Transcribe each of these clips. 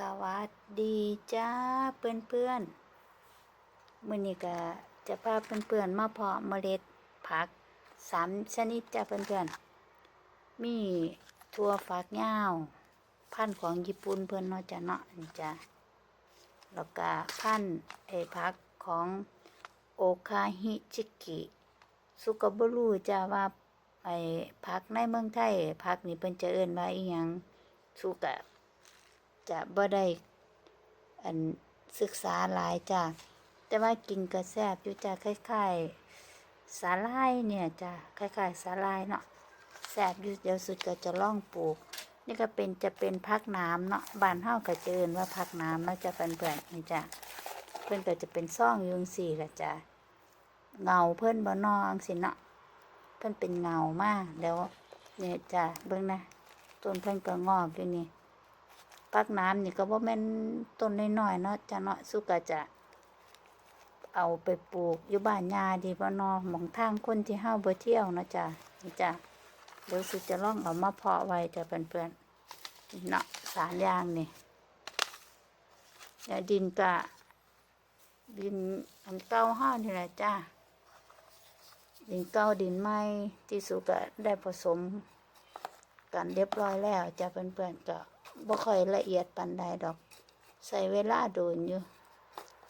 สวัสดีจ้าเพื่อนเพื่อนมือนี้ก็จะพาเพื่อนเพื่อนมาเพาะเมล็ดผักสามชนิดจ้าเพื่อนเพื่อนมีถั่วฝักยาวพันธุ์ของญี่ปุ่นเพื่อนเนาะจ้ะเนาะนี่จ้ะแล้วก็พันธุ์ไอ้ผักของโอคาฮิจิกิสุกบรูจ้าว่าไอ้ผักในเมืองไทยผักนี่เพิ่นจะเอิ้นว่าอีหยังสุกะ จะบ่ได้อันศึกษาหลายจ้ะแต่ว่ากินก็แซบอยู่จ้ะคล้ายๆสาลายเนี่ยจ้ะคล้ายๆสาลายเนาะแซบอยู่เดี๋ยวสุดก็จะลองปลูก นี่ก็เป็นจะเป็นพักน้ำเนาะบานเฮาก็จะเอิ้นว่าพักน้ำเนาะจะเป็นเพื่อนนี่จ้ะเพิ่นก็จะเป็นซ่องยุงสี่ละจ้ะเงาเพิ่อนบ่นองสิเนาะเพิ่อนเป็นเงามากแล้วเนี่ยจ้ะเบิ่งนะต้นเพิ่อนก็งอกอยู่นี่ ปักน้ำนี่ก็บ่แม่นต้นน้อยๆเนาะจะเนาะสุก็จะเอาไปปลูกอยู่บ้านยาดีบ่เนาะหมองทางคนที่เฮาบ่เที่ยวเนาะจ้ะนี่จ้ะเดี๋ยวสุจะลองเอามาเพาะไว้จ้ะเพื่อนๆนี่เนาะสารยางนี่แล้วดินก็ดินอันเก่าเฮานี่แหละจ้ะดินเก่าดินใหม่ที่สุก็ได้ผสมกันเรียบร้อยแล้วจ้ะเพื่อนๆก็ บ่ค่อยละเอียดปานใดดอกใช้เวลาโดนอยู่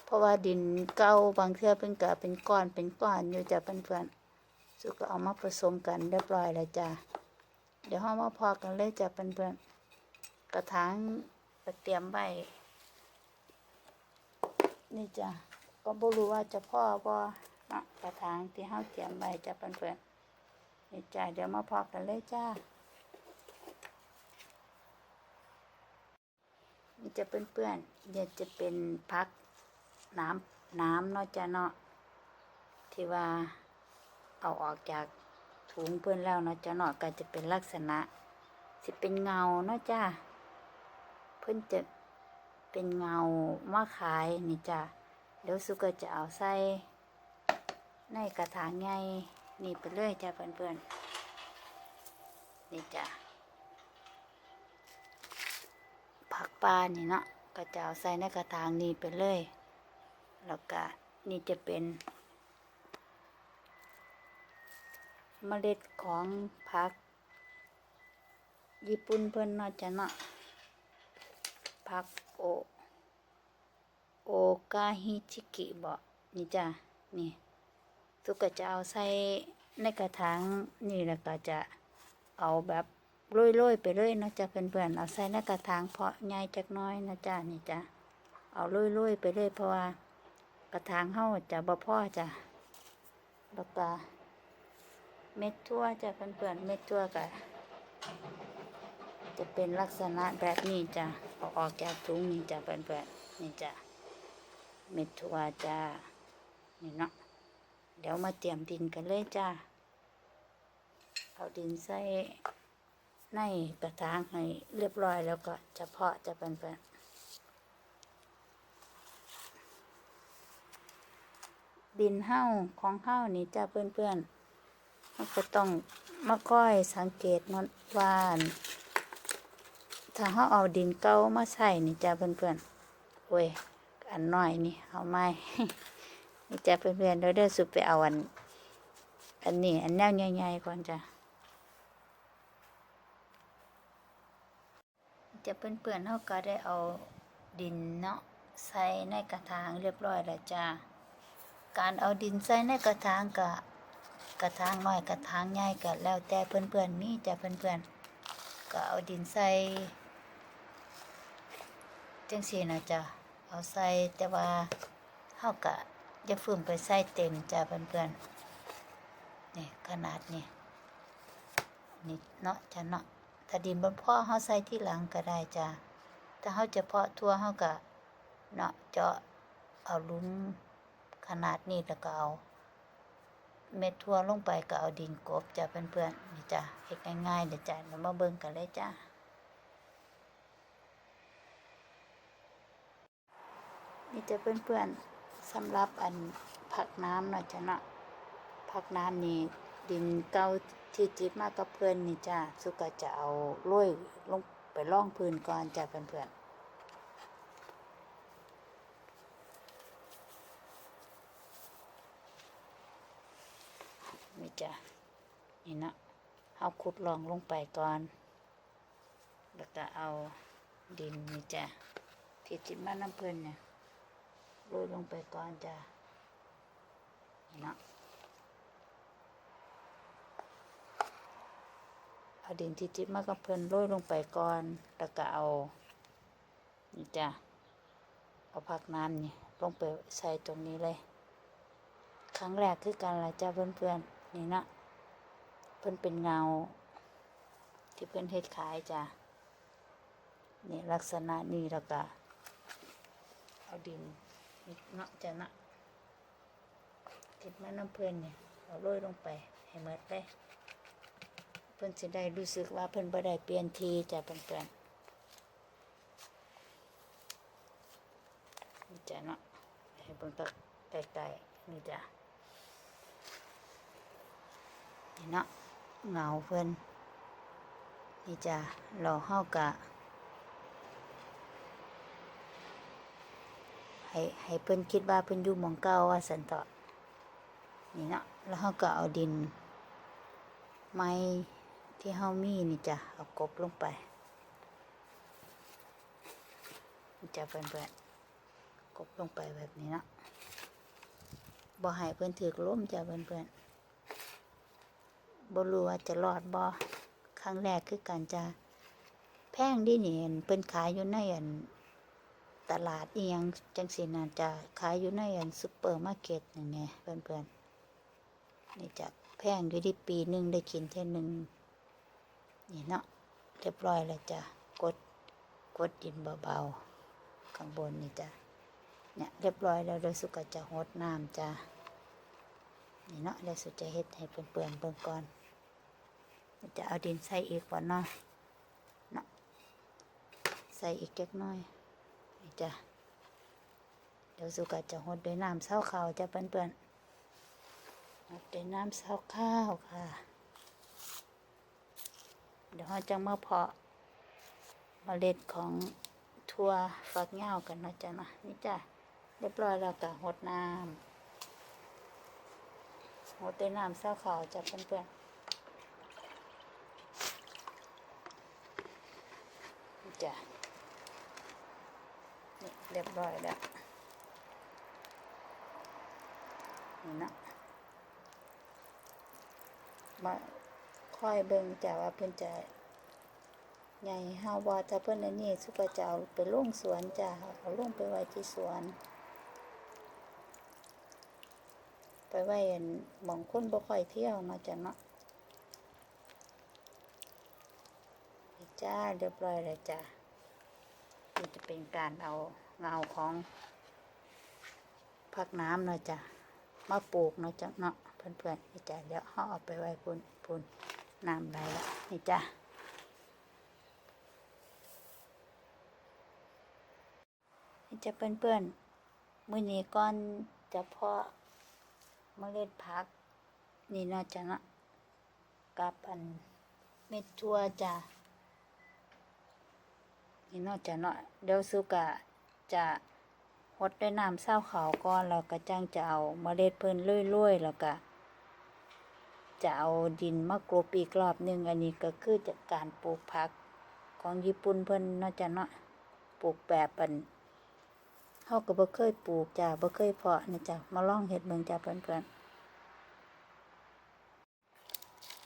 เพราะว่าดินเก่าบางเทื่อเพิ่นก็เป็นก้อนเป็นก้อนอยู่จ้ะเพื่อนๆสุก็เอามาผสมกันเรียบร้อยแล้วจ้ะเดี๋ยวเฮามาพอกันเลยจ้ะเพื่อนๆกระถางก็เตรียมไว้นี่จ้ะก็บ่รู้ว่าจะพ่อบ่เนาะกระถางที่เฮาเตรียมไว้จ้ะเพื่อนๆนี่จ้ะเดี๋ยวมาพอกันเลยจ้า นี่จะเปื้อนๆเนี่ยจะเป็นพักน้ำน้ำเนาะจ้ะเนาะที่ว่าเอาออกจากถุงเพื่อนแล้วเนาะจ้ะเนาะก็จะเป็นลักษณะสิเป็นเงาเนาะจ้ะเพื่อนจะเป็นเงามาขายนี่จ้ะเดี๋ยวสุก็จะเอาใส่ในกระถางใหญ่นี่ไปเลยจ้ะเพื่อนๆนี่จ้ะ ปลานี่เนาะก็จะเอาใส่ในกระถางนี้ไปเลย แล้วก็นี่จะเป็นเมล็ดของผัก ญี่ปุ่นเพิ่นเนาะจะเนาะผักโอโอกาฮิชิกิบอนี่จ้ะนี่ทุกก็จะเอาใส่ในกระถางนี่แล้วก็จะเอาแบบ โรยๆไปเลยเนาะจ้ะเพื่อนๆเอาใส่ในกระถางเพาะใหญ่จักน้อยนะจ้ะนี่จ้ะเอาโรยๆไปเลยเพราะว่ากระถางเฮาจะบ่พ่อจ้ะแล้วก็เม็ดทั่วจ้ะเพื่อนๆเม็ดทั่วก็จะเป็นลักษณะแบบนี้จ้ะเอาออกจากถุงนี่จ้ะเพื่อนๆนี่จ้ะเม็ดถั่วจ้านี่เนาะเดี๋ยวมาเตรียมดินกันเลยจ้าเอาดินใส่ ในกระถางให้เรียบร้อยแล้วก็จะเพาะจะเป็นแบบดินเห้าของเห้านี่จ้าเพื่อนๆมันก็ต้องมาค่อยสังเกตมันว่านถ้าเขาเอาดินเก่ามาใส่นี่จ้าเพื่อนๆโอ้ยอันน้อยนี่เอาไม่นี่จะเพื่อนๆเราเดินสุดไปเอาอัน อันนี้อันแนวใหญ่ๆก่อนจ้ะ จะเพื่อนๆเขาก็ได้เอาดินเนาะใส่ในกระถางเรียบร้อยแล้วจ้าการเอาดินใส่ในกระถางกะกระถางน้อยกระถางใหญ่ก็แล้วแต่เพื่อนๆมีจ้ะเพื่อนๆก็เอาดินใส่จังสีนะจ้ะเอาใส่แต่ว่าเฮากะอย่าฝืนไปใส่เต็มจ้าเพื่อนๆนี่ขนาดนี้นี่เนาะจ้ะเนาะ ถ้าดินบนพ่อเฮาใส่ที่หลังก็ได้จ้าถ้าเฮาจะเพาะทั่วเฮากะเนาะเจาะเอาลุมขนาดนี้แล้วก็เอา เม็ดทั่วลงไปก็เอาดินกบจ้าเพื่อนๆนี่จ้าเฮ็ดง่ายๆเดี๋ยวจ้าเรามาเบิ่งกันเลยจ้านี่จะเพื่อนๆสำหรับอันผักน้ำหน่อยจ้ะเนาะผักน้ำนี่ ดินเก่าที่จิตมากกับเพื่อนนี่จ้าสุกจะเอาลุ้ยลงไปล่องพื้นก่อนจ้าเพื่อนเพื่อนนี่จ้ะนี่นะเอาขุดลองลงไปก่อน แล้วก็เอาดินนี่จ้าที่จิตมากน้ำเพื่อนเนี่ยรุ้ยลงไปก่อนจ้ะนี่นะ เอาดินที่จิตมากับเพลินโรยลงไปก่อนแล้วก็เอานี่จ้ะเอาผักน้ำนี่ลงไปใส่ตรงนี้เลย ครั้งแรกคือการละจ้าเพื่อนๆนี่นะเพื่อนเป็นเงา ที่เพื่อนเฮ็ดขายจ้ะนี่ลักษณะนี้แล้วก็เอาดินนี่เนาะจ้ะนะติดมาน้ำเพื่อนเนี่ยเอาโรยลงไปให้หมดเลย เพื่อนจะได้รู้สึกว่าเพื่อนบ่ได้เปลี่ยนทีจ้ะเพื่อนๆนี่จ้ะเนาะให้เพื่อนก็ใกล้ๆนี่จ้ะนี่เนาะเงาเพิ่นนี่จ้ะเราเฮากะให้ให้เพิ่นคิดว่าเพิ่นอยู่หมองเก่าว่าสันเตาะนี่เนาะแล้วเฮาก็เอาดินไม้ ที่เฮามีนี่จ้ะเอากบลงไปนี่จ้ะเพื่อนๆกบลงไปแบบนี้เนาะบ่ให้เพิ่อนถือล้มจ้ะเพื่อนๆบ่รู้ว่าจะรอดบ่ครั้งแรกคือการจะแพงดินี่เห็นเพิ่นขายอยู่ในอันตลาดเอียงจังซี่น่ะจะขายอยู่ในอันซุปเปอร์มาร์เก็ตนี่แหมเพื่อนๆนี่จะแพงอยู่ที่ปีหนึ่งได้กินเท่หนึง นี่เนาะเรียบร้อยแล้วจ้ะกดกดดินเบาๆข้างบนนี่จ้ะเนี่ยเรียบร้อยแล้วโดยสุกจะหดน้ำจ้ะนี่เนาะเดี๋ยวสุจะเฮ็ดให้เปื่อนๆเบิ่งก่อนจะเอาดินใส่อีกก่อนเนาะเนาะใส่อีกเล็กน้อยนี่จ้ะเดี๋ยวสุกจะหดด้วยน้ำเศร้าขาวจะเปื่อนๆหดด้วยน้ำเศร้าข้าวค่ะ เดี๋ยวเราจะมาเพาะเมล็ดของทั่วฝักเงากันเนาะจ้ะนะนี่จ้ะเรียบร้อยแล้วก็หดน้ำหดด้วยน้ำเศร้าขาวจ้ะเพื่อนๆนี่จ้ะนี่เรียบร้อยแล้วนี่นะมา อยเบิ่งจ้ะว่าเพื่อนจะใหญ่ห้าวาถ้าเพื่อนอันนี้สุกจะเอาไปลงสวนจ้ะเอาลงไปไว้ที่สวน ไปไว้อันหมองคนบ่ค่อยเที่ยวเนาะจ้ะเนาะนี่จ้าเรียบร้อยแล้วจ้ะนี่จะเป็นการเอาเงาของพักน้ำเนาะจ้ะมาปลูกเนาะจ้ะเนาะเพื่อนๆนี่จ้ะเดี๋ยวเขาเอาไปไว้พุ่นพุ่น น้ำไหลละนี่จ้ะนี่จะเพื่อนๆมื้อนี้ก่อนจะเพาะเมล็ดผัก นี่นาจะเนะกับอันเม็ดทั่วจ้ะนี่นาจะเนาะเดี๋ยวสุกะจะหดด้วยน้ำเศร้าขาวก่อนแล้วก็จังจะเอาเมล็ดเพิ่นลุยๆแล้วก็ จะเอาดินมากรบอีกรอบหนึ่งอันนี้ก็คือจากการปลูกผักของญี่ปุ่นเพิ่นเนาะจ้ะเนาะปลูกแบบอันเฮาก็บ่เคยปลูกจ้ะบ่เคยเพาะนะจ้ะมาลองเฮ็ดเบิ่งจ้ะเพื่อนๆ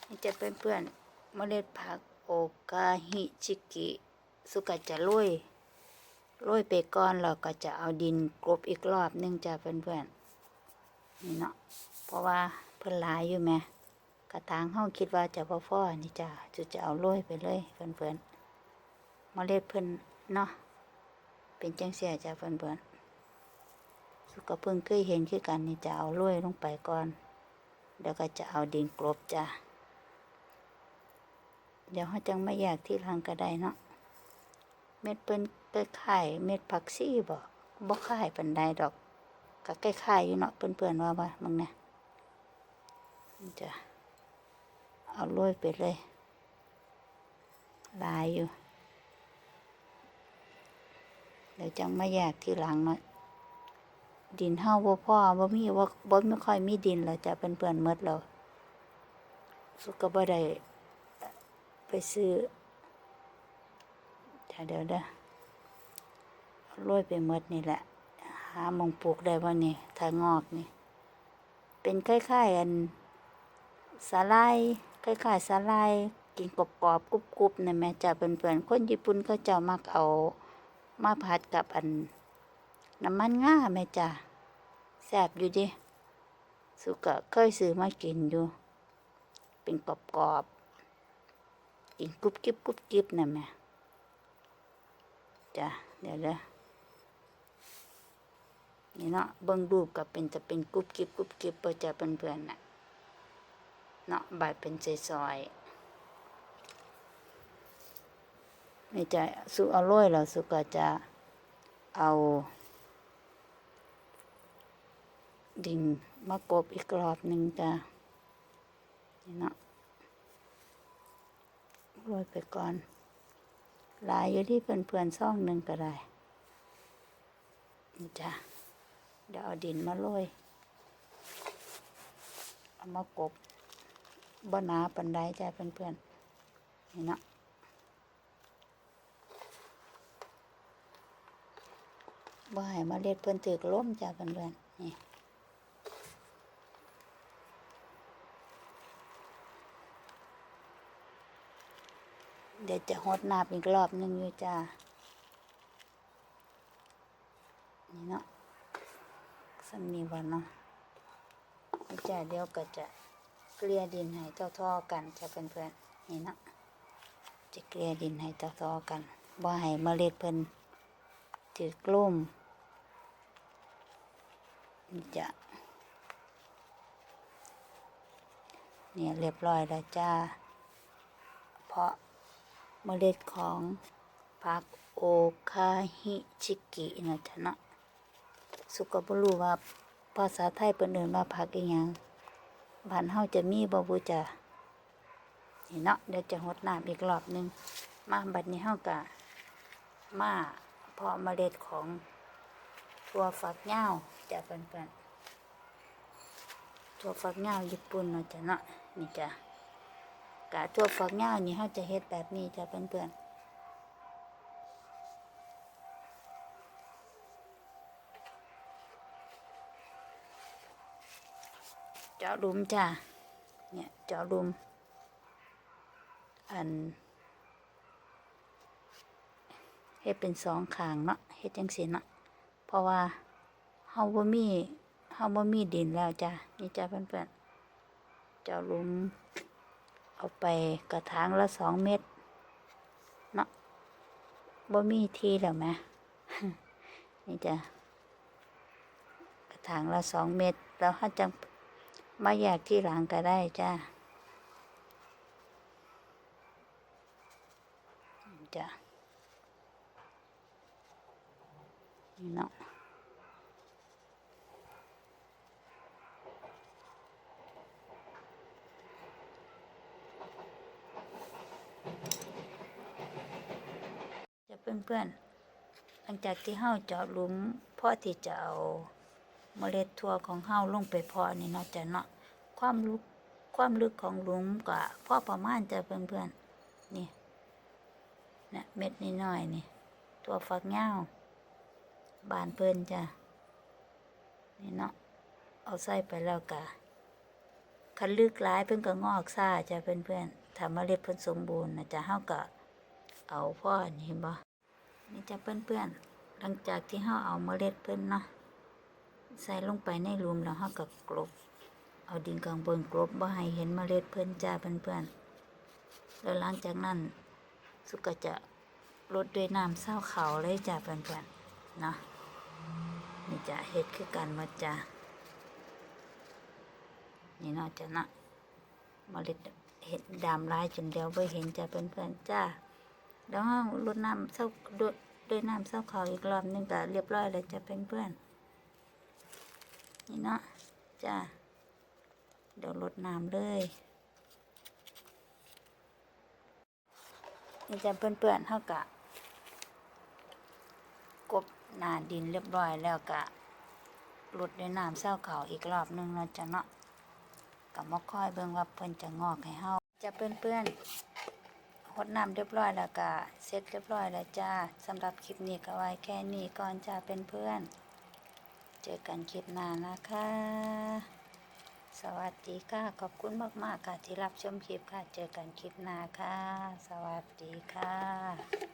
นี่จะเพื่อนๆเมล็ดผักโอกาฮิชิกิสุกะจะโรยโรยไปก่อนแล้วก็จะเอาดินกลบอีกรอบหนึงจ้ะเพื่อนๆนี่เนาะเพราะว่าเพิ่นหลายอยู่แหม กระถางเฮาคิดว่าจะบ่พอนี่จ้ะจะจะเอาโรยไปเลยเพื่อนๆเมล็ดเพิ่อนเนาะเป็นจังเสียจ้ะเพื่อนๆสุกก็เพิ่งเคยเห็นคือกันนี่จะเอาลุยลงไปก่อนเดี๋ยวก็จะเอาดินกลบจ้ะเดี๋ยวเขาจังไม่อยากที่หลังก็ได้เนาะเม็ดเปิ้นคล้ายๆเม็ดผักซี่บ่บ่คล้ายปานใดดอกก็คล้ายๆอยู่เนาะเพื่อนๆว่าว่ามึงเนี่ยนี่จ้ะ เอาลุยไปเลย ลายอยู่ เดี๋ยวจังไม่อยากที่หลังเนาะดินเฮาบ่พอบ่มีว่าบ่ไม่ค่อยมีดินแล้วจะเป็นเปื่อนๆหมดแล้วสุกบ่ได้ไปซื้อถ้าเดี๋ยวเด้อโรยไปหมดนี่แหละ หามองปลูกได้บ่นี่ถ้างอกนี่ เป็นคล้ายๆอันสาลาย คล้ายๆสาลายกินกรอบๆกรุบๆนั่นแม่จ้ะเพื่อนๆคนญี่ปุ่นเขาเจ้ามักเอามาผัดกับอัน น้ำมันง่าแม่จ้ะแซ่บอยู่ดิสุกะเคยซื้อมากินอยู่ เป็นกรอบๆกินกรุบกิบกรุบกิบนั่นแม่จ้ะเดี๋ยวเด้อนี่เนาะเบิ่งรูปก็เป็นจะเป็นกรุบกิบกรุบกิบเพื่อจะเพื่อนๆน่ะ เนาะใบเป็นซอยๆไม่จะสุอร่อยแล้วสุก็จะเอาดิ่งมากบอีกรอบหนึ่งจ้ะนี่เนาะโรยไปก่อน ลายอยู่ที่เพื่อนๆซ่องหนึ่งก็ได้นี่จ้ะเดี๋ยวเอาดินมาโรยเอามากบ บ่หนาปันไดจ้ะเพื่อนๆนี่เนาะบ่ให้มาเล็ดเพื่อนถือกล้มจ้ะเพื่อนๆนี่เดี๋ยวจะหดน้ำอีกรอบหนึ่งอยู่จ้า นี่เนาะสันมีวันเนาะจ้าเดี๋ยวก็จะ เกลี่ยดินให้เท่าๆกันจะเพื่อนๆนี่นะจะเกลี่ยดินให้เท่าๆกันบ่ให้เมล็ดเพิ่นถือกลุ่มจะเนี่ยเรียบร้อยแล้วจ้า เพราะเมล็ดของผักโอคาฮิชิกินะจ๊ะนะสุกบรู้ว่าภาษาไทยเป็นเอิ้นว่าผักอีหยัง บ้านเฮาจะมีบ่บูจ้ะนี่เนาะเดี๋ยวจะหดน้ำอีกรอบหนึง มาบัดนี้เฮาก็มาเพาะเมล็ดของถั่วฝักยาวจ้ะเพิ่นๆถั่วฝักยาวญี่ปุ่นเนาะจ้ะเนาะนี่จ้ะกะตัวฝักยาวนี่เขาจะเฮ็ดแบบนี้จ้ะเพื่อนๆาะลุมจ้ะเนี่ยเจาะลุม อันเฮ็ดเป็นสองขางเนาะเฮ็ดจังซี่เนาะเพราะว่าเฮาบ่มีเฮาบ่มีดินแล้วจ้ะนี่จ้ะเพื่อนๆเจาะลุม เอาไปกระถางละสองเม็ดเนาะบ่มีทีแล้วไหมนี่จ้ะกระถางละสองเม็ดแล้วถ้าจะ มาแยากที่หลังก็ได้จ้าจ้ะนี่เนาะจะเพื่อนๆ หลังจากที่เฮาเจาะหลุมพ่อที่จะเอา เมล็ดถั่วของเฮาลงไปพาะนี่เนาะจ้ะเนาะความลึกความลึกของหลุมก็พอประมาณจะเพื่อนๆนี่นะเม็ดนิดหน่อยนี่ตัวฝักยาวบานเพิ่นจ้ะนี่เนาะเอาใส่ไปแล้วกะคันลึกหลายเพิ่นก็งอกซ่าจ้ะเพื่อนๆถ้าเมล็ดเพิ่นสมบูรณ์นะจ้ะเฮาก็เอาพ่อนี่เห็นบ่นี่จะเพื่อนๆหลังจากที่เราเอาเมล็ดเพิ่นเนาะ ใส่ลงไปในหลุมแล้วเราก็กลบ เอาดินกลางบนกลบบ่ให้เห็นเมล็ดเพิ่นจ้าเพื่อนๆแล้วหลังจากนั้น สุกก็จะรดด้วยน้ำเศร้าเขาเลยจ้าเพื่อนๆเนาะนี่จะเฮ็ดคือกันหมาจ้านี่เนาะจ้ะเนาะเมล็ดเห็ดดำลายจนเดียวไปเห็นจ้ะเพื่อนๆจ้าแล้วลดน้ำเศร้าด้วยน้ำเศร้าเขาอีกรอบหนึงก็เรียบร้อยแล้วจ้ะเพื่อนๆ นี่เนาะจ้าเดี๋ยวลดน้ำเลยนี่จะเพื่อนๆเท่ากับกบหนาดินเรียบร้อยแล้วก็ลดด้วยน้ำเศร้าเขาอีกรอบนึงแล้วจ้ะเนาะก็มาคอยเบิ่งว่าเพิ่นจะงอกให้เฮาจะเปื้อนๆหดน้ำเรียบร้อยแล้วก็เสร็จเรียบร้อยแล้วจ้าสำหรับคลิปนี้ก็ไว้แค่นี้ก่อนจ้าเป็นเพื่อน เจอกันคลิปหน้านะคะ สวัสดีค่ะ ขอบคุณมาก ๆ ค่ะที่รับชมคลิปค่ะ เจอกันคลิปหน้าค่ะ สวัสดีค่ะ